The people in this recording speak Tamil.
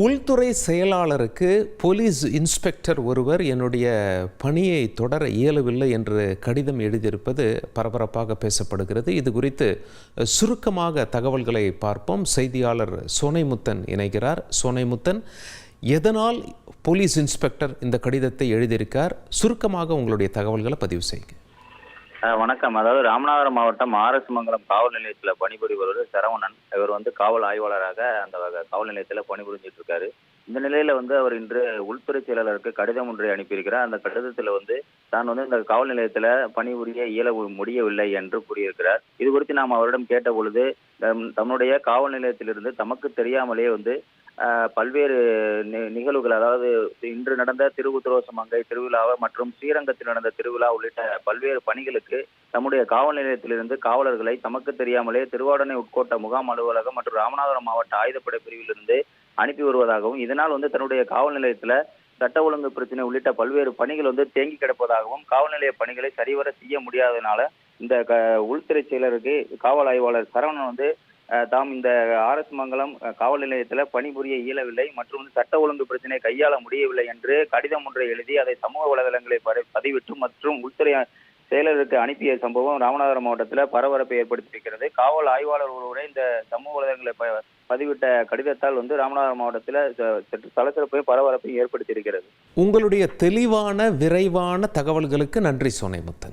உள்துறை செயலாளருக்கு போலீஸ் இன்ஸ்பெக்டர் ஒருவர் என்னுடைய பணியை தொடர இயலவில்லை என்று கடிதம் எழுதியிருப்பது பரபரப்பாக பேசப்படுகிறது. இது குறித்து சுருக்கமாக தகவல்களை பார்ப்போம். செய்தியாளர் சோனைமுத்தன் இணைகிறார். சோனைமுத்தன் எதனால் போலீஸ் இன்ஸ்பெக்டர் இந்த கடிதத்தை எழுதியிருக்கார்? சுருக்கமாக உங்களுடைய தகவல்களை பதிவு செய்யுங்க வணக்கம். அதாவது ராமநாதபுரம் மாவட்டம் ஆர்எஸ் மங்கலம் காவல் நிலையத்தில் பணிபுரிபவர் சரவணன். இவர் வந்து காவல் ஆய்வாளராக அந்த காவல் நிலையத்தில் பணிபுரிஞ்சிட்டு இருக்காரு இந்த நிலையில வந்து அவர் இன்று உள்துறை செயலாளருக்கு கடிதம் ஒன்றை அனுப்பியிருக்கிறார். அந்த கடிதத்தில் வந்து தான் வந்து இந்த காவல் நிலையத்தில் பணிபுரிய இயல முடியவில்லை என்று கூறியிருக்கிறார். இது குறித்து நாம் அவரிடம் கேட்ட பொழுது தம்- காவல் நிலையத்திலிருந்து தமக்கு தெரியாமலே வந்து பல்வேறு நி- நிகழ்வுகள் அதாவது இன்று நடந்த திருவுத்திரோச மங்கை திருவிழாவை மற்றும் ஸ்ரீரங்கத்தில் நடந்த திருவிழா உள்ளிட்ட பல்வேறு பணிகளுக்கு நம்முடைய காவல் நிலையத்திலிருந்து காவலர்களை தமக்கு தெரியாமலே திருவாடனை உட்கோட்ட முகாம் அலுவலகம் மற்றும் ராமநாதபுரம் மாவட்ட ஆயுதப்படை பிரிவிலிருந்து அனுப்பி வருவதாகவும் இதனால் வந்து தன்னுடைய காவல் நிலையத்துல சட்ட ஒழுங்கு பிரச்சனை உள்ளிட்ட பல்வேறு பணிகள் வந்து தேங்கி கிடப்பதாகவும் காவல் நிலைய பணிகளை சரிவர செய்ய முடியாததுனால இந்த க- உள்துறை செயலருக்கு காவல் ஆய்வாளர் சரவணன் வந்து தாம் இந்த ஆர்எஸ் மங்கலம் காவல் நிலையத்தில் பணிபுரிய இயலவில்லை மற்றும் சட்ட ஒழுங்கு பிரச்சனையை கையாள முடியவில்லை என்று கடிதம் ஒன்றை எழுதி அதை சமூக வலைதளங்களில் பதிவிட்டு மற்றும் உள்துறை செயலருக்கு அனுப்பிய சம்பவம் ராமநாதபுரம் மாவட்டத்தில் பரபரப்பை ஏற்படுத்தியிருக்கிறது. காவல் ஆய்வாளர் ஒருவரை இந்த சமூக வலைதளங்களை ப- பதிவிட்ட கடிதத்தால் வந்து ராமநாதபுரம் மாவட்டத்தில் சற்று சலசலப்பையும் பரபரப்பையும் ஏற்படுத்தியிருக்கிறது. உங்களுடைய தெளிவான விரைவான தகவல்களுக்கு நன்றி சோனைமுத்தன்